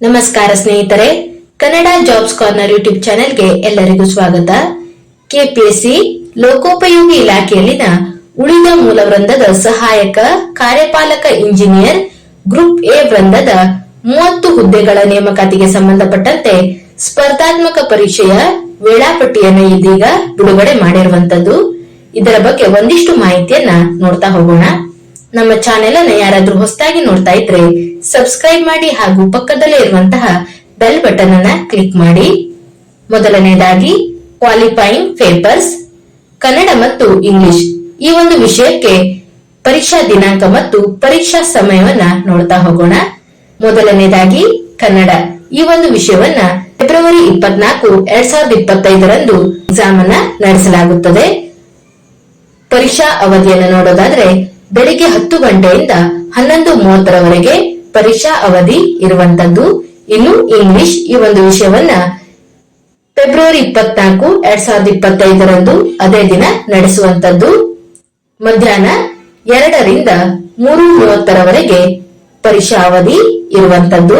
ನಮಸ್ಕಾರ ಸ್ನೇಹಿತರೆ, Kannada jobs corner YouTube ಚಾನೆಲ್ಗೆ ಎಲ್ಲರಿಗೂ ಸ್ವಾಗತ. ಕೆಪಿಎಸ್ಸಿ ಲೋಕೋಪಯೋಗಿ ಇಲಾಖೆಯಲ್ಲಿನ ಉಳಿದ ಮೂಲ ವೃಂದದ ಸಹಾಯಕ, ಕಾರ್ಯಪಾಲಕ, ಇಂಜಿನಿಯರ್, ಗ್ರೂಪ್ ಎ ವೃಂದದ ಮೂವತ್ತು ಹುದ್ದೆಗಳ ನೇಮಕಾತಿಗೆ ಸಂಬಂಧಪಟ್ಟಂತೆ ಸ್ಪರ್ಧಾತ್ಮಕ ಪರೀಕ್ಷೆಯ ವೇಳಾಪಟ್ಟಿಯನ್ನು ಇದೀಗ ಬಿಡುಗಡೆ ಮಾಡಿರುವಂತದ್ದು. ಇದರ ಬಗ್ಗೆ ಒಂದಿಷ್ಟು ಮಾಹಿತಿಯನ್ನ ನೋಡ್ತಾ ಹೋಗೋಣ. ನಮ್ಮ ಚಾನೆಲ್ ಅನ್ನ ಯಾರಾದ್ರೂ ಹೊಸದಾಗಿ ನೋಡ್ತಾ ಇದ್ರೆ ಸಬ್ಸ್ಕ್ರೈಬ್ ಮಾಡಿ ಹಾಗೂ ಪಕ್ಕದಲ್ಲೇ ಇರುವಂತಹ ಬೆಲ್ ಬಟನ್ ಅನ್ನ ಕ್ಲಿಕ್ ಮಾಡಿ. ಮೊದಲನೇದಾಗಿ ಕ್ವಾಲಿಫೈಯಿಂಗ್ ಪೇಪರ್ಸ್ ಕನ್ನಡ ಮತ್ತು ಇಂಗ್ಲಿಷ್ ಈ ಒಂದು ವಿಷಯಕ್ಕೆ ಪರೀಕ್ಷಾ ದಿನಾಂಕ ಮತ್ತು ಪರೀಕ್ಷಾ ಸಮಯವನ್ನ ನೋಡ್ತಾ ಹೋಗೋಣ. ಮೊದಲನೇದಾಗಿ, ಕನ್ನಡ ಈ ಒಂದು ವಿಷಯವನ್ನ ಫೆಬ್ರವರಿ ಇಪ್ಪತ್ನಾಲ್ಕು, ಎರಡ್ ಸಾವಿರದ ಇಪ್ಪತ್ತೈದರಂದು ಎಕ್ಸಾಮ್ ಅನ್ನ ನಡೆಸಲಾಗುತ್ತದೆ. ಪರೀಕ್ಷಾ ಅವಧಿಯನ್ನು ನೋಡೋದಾದ್ರೆ ಬೆಳಿಗ್ಗೆ ಹತ್ತು ಗಂಟೆಯಿಂದ ಹನ್ನೊಂದು ಮೂವತ್ತರವರೆಗೆ ಪರೀಕ್ಷಾ ಅವಧಿ ಇರುವಂತದ್ದು. ಇನ್ನು ಇಂಗ್ಲಿಷ್ ಈ ಒಂದು ವಿಷಯವನ್ನ ಫೆಬ್ರವರಿ ಇಪ್ಪತ್ನಾಲ್ಕು ಎರಡ್ ಸಾವಿರದ ಇಪ್ಪತ್ತೈದರಂದು ಅದೇ ದಿನ ನಡೆಸುವಂತದ್ದು. ಮಧ್ಯಾಹ್ನ ಎರಡರಿಂದ ಮೂರು ಮೂವತ್ತರವರೆಗೆ ಪರೀಕ್ಷಾ ಅವಧಿ ಇರುವಂತದ್ದು.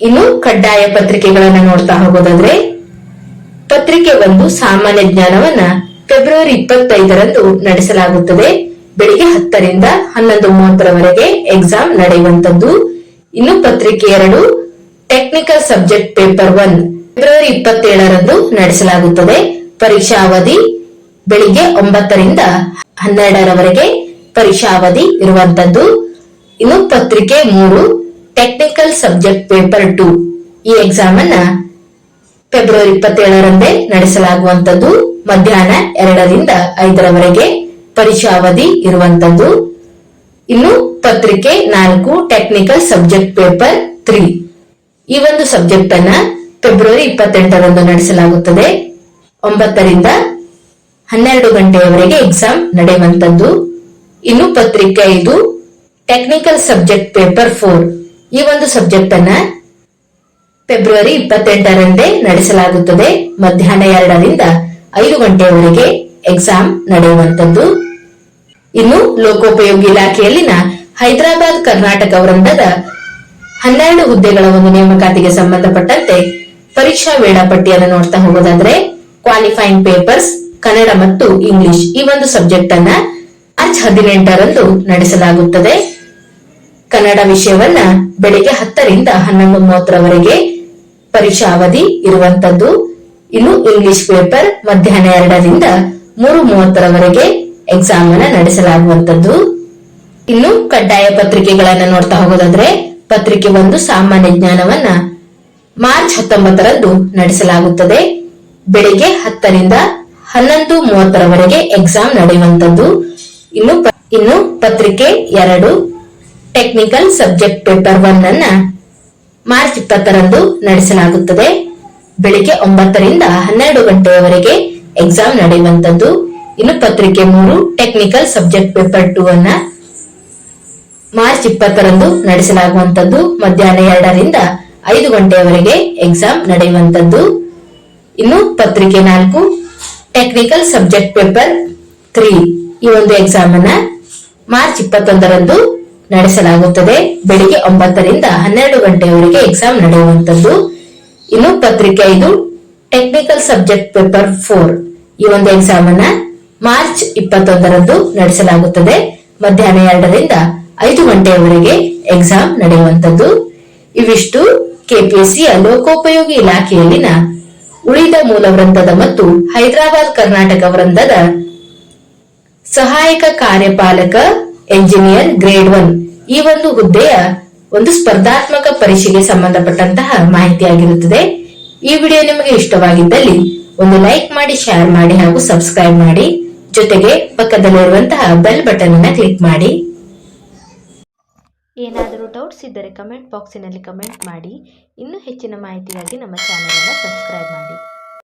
ಇನ್ನು ಕಡ್ಡಾಯ ಪತ್ರಿಕೆಗಳನ್ನ ನೋಡ್ತಾ ಹೋಗೋದಾದ್ರೆ, ಪತ್ರಿಕೆ ಒಂದು ಸಾಮಾನ್ಯ ಜ್ಞಾನವನ್ನ ಫೆಬ್ರವರಿ ಇಪ್ಪತ್ತೈದರಂದು ನಡೆಸಲಾಗುತ್ತದೆ. ಬೆಳಿಗ್ಗೆ ಹತ್ತರಿಂದ ಹನ್ನೊಂದು ಮೂವತ್ತರವರೆಗೆ ಎಕ್ಸಾಮ್ ನಡೆಯುವಂತದ್ದು ಇನ್ನು ಪತ್ರಿಕೆ ಎರಡು technical subject paper one February ಇಪ್ಪತ್ತೇಳರಂದು ನಡೆಸಲಾಗುತ್ತದೆ. ಪರೀಕ್ಷಾ ಅವಧಿ ಬೆಳಿಗ್ಗೆ ಒಂಬತ್ತರಿಂದ ಹನ್ನೆರಡರವರೆಗೆ ಪರೀಕ್ಷಾ ಅವಧಿ ಇರುವಂತದ್ದು ಇನ್ನು ಪತ್ರಿಕೆ ಮೂರು ಟೆಕ್ನಿಕಲ್ ಸಬ್ಜೆಕ್ಟ್ ಪೇಪರ್ ಟು ಈ ಎಕ್ಸಾಮ್ ಅನ್ನ ಫೆಬ್ರವರಿ ಇಪ್ಪತ್ತೇಳರಂದೇ ನಡೆಸಲಾಗುವಂತದ್ದು ಮಧ್ಯಾಹ್ನ ಎರಡರಿಂದ ಐದರವರೆಗೆ ಪರೀಕ್ಷಾ ಅವಧಿ ಇರುವಂತದ್ದು. ಇನ್ನು ಪತ್ರಿಕೆ ನಾಲ್ಕು ಟೆಕ್ನಿಕಲ್ ಸಬ್ಜೆಕ್ಟ್ ಪೇಪರ್ ತ್ರೀ ಈ ಒಂದು ಸಬ್ಜೆಕ್ಟ್ ಅನ್ನ ಫೆಬ್ರವರಿ ಇಪ್ಪತ್ತೆಂಟರಂದು ನಡೆಸಲಾಗುತ್ತದೆ. ಒಂಬತ್ತರಿಂದ ಹನ್ನೆರಡು ಗಂಟೆಯವರೆಗೆ ಎಕ್ಸಾಮ್ ನಡೆಯುವಂತದ್ದು. ಇನ್ನು ಪತ್ರಿಕೆ ಐದು ಟೆಕ್ನಿಕಲ್ ಸಬ್ಜೆಕ್ಟ್ ಪೇಪರ್ ಫೋರ್ ಈ ಒಂದು ಸಬ್ಜೆಕ್ಟ್ ಅನ್ನ ಫೆಬ್ರವರಿ ಇಪ್ಪತ್ತೆಂಟರಂದೇ ನಡೆಸಲಾಗುತ್ತದೆ. ಮಧ್ಯಾಹ್ನ ಎರಡರಿಂದ ಐದು ಗಂಟೆಯವರೆಗೆ ಎಕ್ಸಾಮ್ ನಡೆಯುವಂತದ್ದು. ಇನ್ನು ಲೋಕೋಪಯೋಗಿ ಇಲಾಖೆಯಲ್ಲಿನ ಹೈದರಾಬಾದ್ ಕರ್ನಾಟಕ ವೃಂದದ ಹನ್ನೆರಡು ಹುದ್ದೆಗಳ ಒಂದು ನೇಮಕಾತಿಗೆ ಸಂಬಂಧಪಟ್ಟಂತೆ ಪರೀಕ್ಷಾ ವೇಳಾಪಟ್ಟಿಯನ್ನು ನೋಡ್ತಾ ಹೋಗೋದಾದ್ರೆ ಕ್ವಾಲಿಫೈಯಿಂಗ್ ಪೇಪರ್ಸ್ ಕನ್ನಡ ಮತ್ತು ಇಂಗ್ಲಿಷ್ ಈ ಒಂದು ಸಬ್ಜೆಕ್ಟ್ ಅನ್ನ ಮಾರ್ಚ್ ಹದಿನೆಂಟರಂದು ನಡೆಸಲಾಗುತ್ತದೆ. ಕನ್ನಡ ವಿಷಯವನ್ನ ಬೆಳಿಗ್ಗೆ ಹತ್ತರಿಂದ ಹನ್ನೊಂದು ಮೂವತ್ತರವರೆಗೆ ಪರೀಕ್ಷಾ ಅವಧಿ ಇರುವಂತದ್ದು. ಇನ್ನು ಇಂಗ್ಲಿಷ್ ಪೇಪರ್ ಮಧ್ಯಾಹ್ನ ಎರಡರಿಂದ ಮೂರು ಮೂವತ್ತರವರೆಗೆ ಎಕ್ಸಾಮ್ ಅನ್ನ ನಡೆಸಲಾಗುವಂತದ್ದು ಇನ್ನು ಕಡ್ಡಾಯ ಪತ್ರಿಕೆಗಳನ್ನ ನೋಡ್ತಾ ಹೋಗೋದಾದ್ರೆ, ಪತ್ರಿಕೆ ಒಂದು ಸಾಮಾನ್ಯ ಜ್ಞಾನವನ್ನ ಮಾರ್ಚ್ ಹತ್ತೊಂಬತ್ತರಂದು ನಡೆಸಲಾಗುತ್ತದೆ. ಬೆಳಿಗ್ಗೆ ಹತ್ತರಿಂದ ಹನ್ನೊಂದು ಮೂವತ್ತರವರೆಗೆ ಎಕ್ಸಾಮ್ ನಡೆಯುವಂತದ್ದು ಇನ್ನು ಇನ್ನು ಪತ್ರಿಕೆ ಎರಡು ಟೆಕ್ನಿಕಲ್ ಸಬ್ಜೆಕ್ಟ್ ಪೇಪರ್ ಒನ್ ಅನ್ನ ಮಾರ್ಚ್ ಇಪ್ಪತ್ತರಂದು ನಡೆಸಲಾಗುತ್ತದೆ. ಬೆಳಿಗ್ಗೆ ಒಂಬತ್ತರಿಂದ ಹನ್ನೆರಡು ಗಂಟೆಯವರೆಗೆ ಎಕ್ಸಾಮ್ ನಡೆಯುವಂತದ್ದು ಇನ್ನು ಪತ್ರಿಕೆ ಮೂರು ಟೆಕ್ನಿಕಲ್ ಸಬ್ಜೆಕ್ಟ್ ಪೇಪರ್ ಟೂ ಅನ್ನ ಮಾರ್ಚ್ ಇಪ್ಪತ್ತರಂದು ನಡೆಸಲಾಗುವಂತದ್ದು ಮಧ್ಯಾಹ್ನ ಎರಡರಿಂದ ಐದು ಗಂಟೆಯವರೆಗೆ ಎಕ್ಸಾಮ್ ನಡೆಯುವಂತದ್ದು ಇನ್ನು ಪತ್ರಿಕೆ ನಾಲ್ಕು ಟೆಕ್ನಿಕಲ್ ಸಬ್ಜೆಕ್ಟ್ ಪೇಪರ್ ತ್ರೀ ಈ ಒಂದು ಎಕ್ಸಾಮ್ ಅನ್ನ ಮಾರ್ಚ್ ಇಪ್ಪತ್ತೊಂದರಂದು ನಡೆಸಲಾಗುತ್ತದೆ. ಬೆಳಿಗ್ಗೆ ಒಂಬತ್ತರಿಂದ ಹನ್ನೆರಡು ಗಂಟೆಯವರೆಗೆ ಎಕ್ಸಾಮ್ ನಡೆಯುವಂತದ್ದು ಇನ್ನು ಪತ್ರಿಕೆ ಐದು ಟೆಕ್ನಿಕಲ್ ಸಬ್ಜೆಕ್ಟ್ ಪೇಪರ್ ಫೋರ್ ಈ ಒಂದು ಎಕ್ಸಾಮ್ ಅನ್ನ ಮಾರ್ಚ್ ಇಪ್ಪತ್ತೊಂದರಂದು ನಡೆಸಲಾಗುತ್ತದೆ. ಮಧ್ಯಾಹ್ನ ಎರಡರಿಂದ ಐದು ಗಂಟೆಯವರೆಗೆ ಎಕ್ಸಾಮ್ ನಡೆಯುವಂತದ್ದು ಇವಿಷ್ಟು ಕೆಪಿಎಸ್ಸಿಯ ಲೋಕೋಪಯೋಗಿ ಇಲಾಖೆಯಲ್ಲಿನ ಉಳಿದ ಮೂಲ ವೃಂದದ ಮತ್ತು ಹೈದರಾಬಾದ್ ಕರ್ನಾಟಕ ವೃಂದದ ಸಹಾಯಕ ಕಾರ್ಯಪಾಲಕ ಎಂಜಿನಿಯರ್ ಗ್ರೇಡ್ ಒನ್ ಈ ಒಂದು ಹುದ್ದೆಯ ಒಂದು ಸ್ಪರ್ಧಾತ್ಮಕ ಪರೀಕ್ಷೆಗೆ ಸಂಬಂಧಪಟ್ಟಂತಹ ಮಾಹಿತಿಯಾಗಿರುತ್ತದೆ. ಈ ವಿಡಿಯೋ ನಿಮಗೆ ಇಷ್ಟವಾಗಿದ್ದಲ್ಲಿ ಒಂದು ಲೈಕ್ ಮಾಡಿ ಶೇರ್ ಮಾಡಿ ಹಾಗೂ ಸಬ್ಸ್ಕ್ರೈಬ್ ಮಾಡಿ. ಜೊತೆಗೆ ಪಕ್ಕದಲ್ಲಿರುವಂತಹ ಬೆಲ್ ಬಟನ್ ಅನ್ನ ಕ್ಲಿಕ್ ಮಾಡಿ. ಏನಾದರೂ ಡೌಟ್ಸ್ ಇದ್ದರೆ ಕಮೆಂಟ್ ಬಾಕ್ಸಿನಲ್ಲಿ ಕಮೆಂಟ್ ಮಾಡಿ. ಇನ್ನೂ ಹೆಚ್ಚಿನ ಮಾಹಿತಿಗಾಗಿ ನಮ್ಮ ಚಾನೆಲ್ ಅನ್ನು ಸಬ್ಸ್ಕ್ರೈಬ್ ಮಾಡಿ.